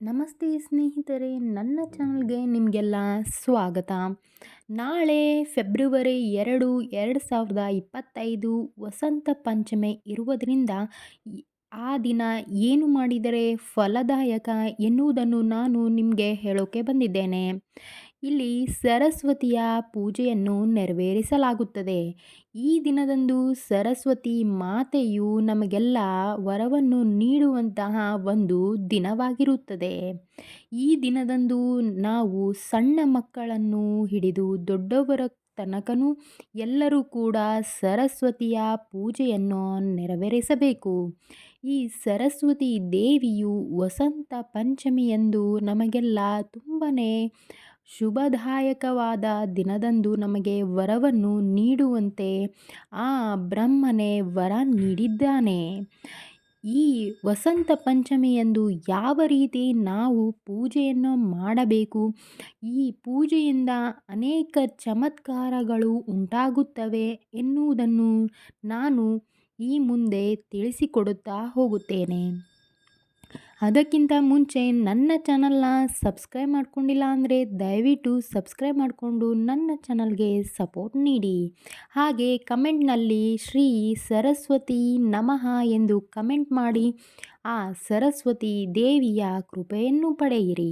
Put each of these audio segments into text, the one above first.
ನಮಸ್ತೆ ಸ್ನೇಹಿತರೆ, ನನ್ನ ಚಾನಲ್ಗೆ ನಿಮಗೆಲ್ಲ ಸ್ವಾಗತ. ನಾಳೆ ಫೆಬ್ರವರಿ ಎರಡು ಎರಡು ಸಾವಿರದ ಇಪ್ಪತ್ತೈದು ವಸಂತ ಪಂಚಮಿ ಇರುವುದರಿಂದ ಆ ದಿನ ಏನು ಮಾಡಿದರೆ ಫಲದಾಯಕ ಎನ್ನುವುದನ್ನು ನಾನು ನಿಮಗೆ ಹೇಳೋಕೆ ಬಂದಿದ್ದೇನೆ. ಇಲ್ಲಿ ಸರಸ್ವತಿಯ ಪೂಜೆಯನ್ನು ನೆರವೇರಿಸಲಾಗುತ್ತದೆ. ಈ ದಿನದಂದು ಸರಸ್ವತಿ ಮಾತೆಯು ನಮಗೆಲ್ಲ ವರವನ್ನು ನೀಡುವಂತಹ ಒಂದು ದಿನವಾಗಿರುತ್ತದೆ. ಈ ದಿನದಂದು ನಾವು ಸಣ್ಣ ಮಕ್ಕಳನ್ನು ಹಿಡಿದು ದೊಡ್ಡವರ ತನಕನೂ ಎಲ್ಲರೂ ಕೂಡ ಸರಸ್ವತಿಯ ಪೂಜೆಯನ್ನು ನೆರವೇರಿಸಬೇಕು. ಈ ಸರಸ್ವತಿ ದೇವಿಯು ವಸಂತ ಪಂಚಮಿಯಂದು ನಮಗೆಲ್ಲ ತುಂಬನೇ ಶುಭದಾಯಕವಾದ ದಿನದಂದು ನಮಗೆ ವರವನ್ನು ನೀಡುವಂತೆ ಆ ಬ್ರಹ್ಮನೇ ವರ ನೀಡಿದ್ದಾನೆ. ಈ ವಸಂತ ಪಂಚಮಿಯಂದು ಯಾವ ರೀತಿ ನಾವು ಪೂಜೆಯನ್ನು ಮಾಡಬೇಕು? ಈ ಪೂಜೆಯಿಂದ ಅನೇಕ ಚಮತ್ಕಾರಗಳು ಉಂಟಾಗುತ್ತವೆ ಎನ್ನುವುದನ್ನು ನಾನು ಈ ಮುಂದೆ ತಿಳಿಸಿಕೊಡುತ್ತಾ ಹೋಗುತ್ತೇನೆ. ಅದಕ್ಕಿಂತ ಮುಂಚೆ ನನ್ನ ಚಾನಲ್ನ ಸಬ್ಸ್ಕ್ರೈಬ್ ಮಾಡ್ಕೊಂಡಿಲ್ಲ ಅಂದರೆ ದಯವಿಟ್ಟು ಸಬ್ಸ್ಕ್ರೈಬ್ ಮಾಡಿಕೊಂಡು ನನ್ನ ಚಾನಲ್ಗೆ ಸಪೋರ್ಟ್ ನೀಡಿ. ಹಾಗೆ ಕಮೆಂಟ್ನಲ್ಲಿ ಶ್ರೀ ಸರಸ್ವತಿ ನಮಃ ಎಂದು ಕಮೆಂಟ್ ಮಾಡಿ, ಆ ಸರಸ್ವತಿ ದೇವಿಯ ಕೃಪೆಯನ್ನು ಪಡೆಯಿರಿ.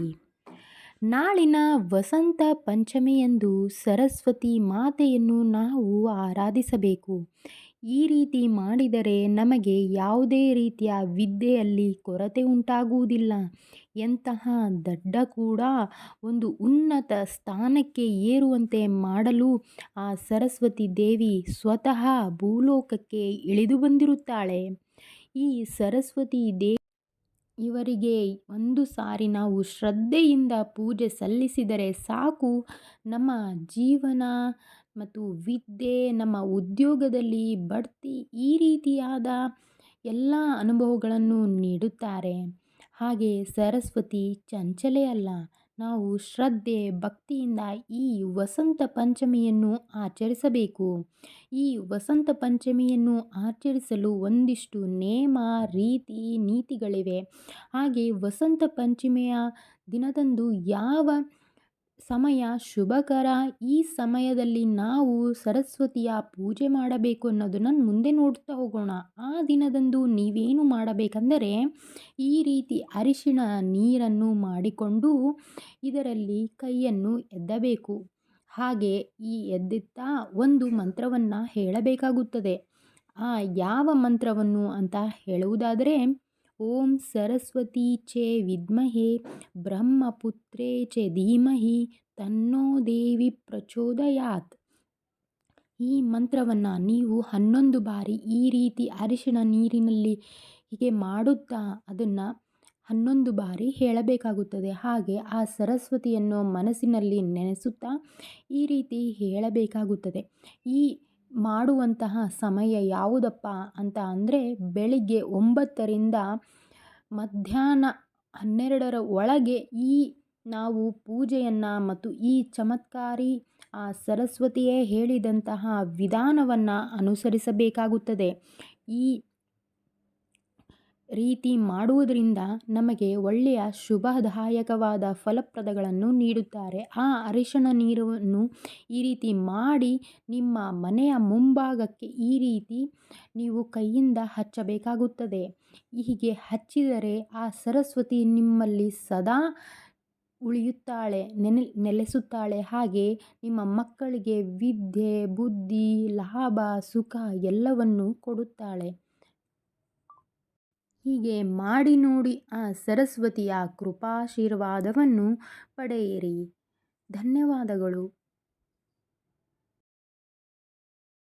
ನಾಳಿನ ವಸಂತ ಪಂಚಮಿಯಂದು ಸರಸ್ವತಿ ಮಾತೆಯನ್ನು ನಾವು ಆರಾಧಿಸಬೇಕು. ಈ ರೀತಿ ಮಾಡಿದರೆ ನಮಗೆ ಯಾವುದೇ ರೀತಿಯ ವಿದ್ಯೆಯಲ್ಲಿ ಕೊರತೆ ಉಂಟಾಗುವುದಿಲ್ಲ. ಎಂತಹ ದಡ್ಡ ಕೂಡ ಒಂದು ಉನ್ನತ ಸ್ಥಾನಕ್ಕೆ ಏರುವಂತೆ ಮಾಡಲು ಆ ಸರಸ್ವತಿ ದೇವಿ ಸ್ವತಃ ಭೂಲೋಕಕ್ಕೆ ಇಳಿದು ಬಂದಿರುತ್ತಾಳೆ. ಈ ಸರಸ್ವತಿ ದೇವಿ ಇವರಿಗೆ ಒಂದು ಸಾರಿ ನಾವು ಶ್ರದ್ಧೆಯಿಂದ ಪೂಜೆ ಸಲ್ಲಿಸಿದರೆ ಸಾಕು. ನಮ್ಮ ಜೀವನ ಮತ್ತು ವಿದ್ಯೆ ನಮ್ಮ ಉದ್ಯೋಗದಲ್ಲಿ ಬಡ್ತಿ ಈ ರೀತಿಯಾದ ಎಲ್ಲ ಅನುಭವಗಳನ್ನು ನೀಡುತ್ತಾರೆ. ಹಾಗೆ ಸರಸ್ವತಿ ಚಂಚಲೆ ಅಲ್ಲ, ನಾವು ಶ್ರದ್ಧೆ, ಭಕ್ತಿಯಿಂದ ಈ ವಸಂತ ಪಂಚಮಿಯನ್ನು ಆಚರಿಸಬೇಕು. ಈ ವಸಂತ ಪಂಚಮಿಯನ್ನು ಆಚರಿಸಲು ಒಂದಿಷ್ಟು ನೇಮ, ರೀತಿ, ನೀತಿಗಳಿವೆ. ಹಾಗೆ ವಸಂತ ಪಂಚಮಿಯ ದಿನದಂದು ಯಾವ ಸಮಯ ಶುಭಕರ. ಈ ಸಮಯದಲ್ಲಿ ನಾವು ಸರಸ್ವತಿಯ ಪೂಜೆ ಮಾಡಬೇಕು ಅನ್ನೋದನ್ನು ಮುಂದೆ ನೋಡ್ತಾ ಹೋಗೋಣ. ಆ ದಿನದಂದು ನೀವೇನು ಮಾಡಬೇಕೆಂದರೆ, ಈ ರೀತಿ ಅರಿಶಿಣ ನೀರನ್ನು ಮಾಡಿಕೊಂಡು ಇದರಲ್ಲಿ ಕೈಯನ್ನು ಎದ್ದಬೇಕು. ಹಾಗೆ ಈ ಎದ್ದಿತ್ತಾ ಒಂದು ಮಂತ್ರವನ್ನು ಹೇಳಬೇಕಾಗುತ್ತದೆ. ಆ ಯಾವ ಮಂತ್ರವನ್ನು ಅಂತ ಹೇಳುವುದಾದರೆ ಓಂ ಸರಸ್ವತಿ ಚೇ ವಿದ್ಮಹೇ, ಬ್ರಹ್ಮಪುತ್ರೇ ಚ ಧೀಮಹಿ ತನ್ನೋ ದೇವಿ ಪ್ರಚೋದಯಾತ್. ಈ ಮಂತ್ರವನ್ನು ನೀವು ಹನ್ನೊಂದು ಬಾರಿ ಈ ರೀತಿ ಅರಿಶಿಣ ನೀರಿನಲ್ಲಿ ಹೀಗೆ ಮಾಡುತ್ತಾ ಅದನ್ನು ಹನ್ನೊಂದು ಬಾರಿ ಹೇಳಬೇಕಾಗುತ್ತದೆ. ಹಾಗೆ ಆ ಸರಸ್ವತಿಯನ್ನು ಮನಸ್ಸಿನಲ್ಲಿ ನೆನೆಸುತ್ತಾ ಈ ರೀತಿ ಹೇಳಬೇಕಾಗುತ್ತದೆ. ಈ ಮಾಡುವಂತಹ ಸಮಯ ಯಾವುದಪ್ಪ ಅಂತ ಅಂದರೆ ಬೆಳಿಗ್ಗೆ ಒಂಬತ್ತರಿಂದ ಮಧ್ಯಾಹ್ನ ಹನ್ನೆರಡರ ಒಳಗೆ ಈ ನಾವು ಪೂಜೆಯನ್ನು ಮತ್ತು ಈ ಚಮತ್ಕಾರಿ ಆ ಸರಸ್ವತಿಯೇ ಹೇಳಿದಂತಹ ವಿಧಾನವನ್ನು ಅನುಸರಿಸಬೇಕಾಗುತ್ತದೆ. ಈ ರೀತಿ ಮಾಡುವುದರಿಂದ ನಮಗೆ ಒಳ್ಳೆಯ ಶುಭದಾಯಕವಾದ ಫಲಪ್ರದಗಳನ್ನು ನೀಡುತ್ತಾರೆ. ಆ ಅರಿಶಿಣ ನೀರನ್ನು ಈ ರೀತಿ ಮಾಡಿ ನಿಮ್ಮ ಮನೆಯ ಮುಂಭಾಗಕ್ಕೆ ಈ ರೀತಿ ನೀವು ಕೈಯಿಂದ ಹಚ್ಚಬೇಕಾಗುತ್ತದೆ. ಹೀಗೆ ಹಚ್ಚಿದರೆ ಆ ಸರಸ್ವತಿ ನಿಮ್ಮಲ್ಲಿ ಸದಾ ಉಳಿಯುತ್ತಾಳೆ ನೆನೆ ನೆಲೆಸುತ್ತಾಳೆ. ಹಾಗೆ ನಿಮ್ಮ ಮಕ್ಕಳಿಗೆ ವಿದ್ಯೆ, ಬುದ್ಧಿ, ಲಾಭ, ಸುಖ ಎಲ್ಲವನ್ನು ಕೊಡುತ್ತಾಳೆ. ಹೀಗೆ ಮಾಡಿ ನೋಡಿ ಆ ಸರಸ್ವತಿಯ ಕೃಪಾಶೀರ್ವಾದವನ್ನು ಪಡೆಯಿರಿ. ಧನ್ಯವಾದಗಳು.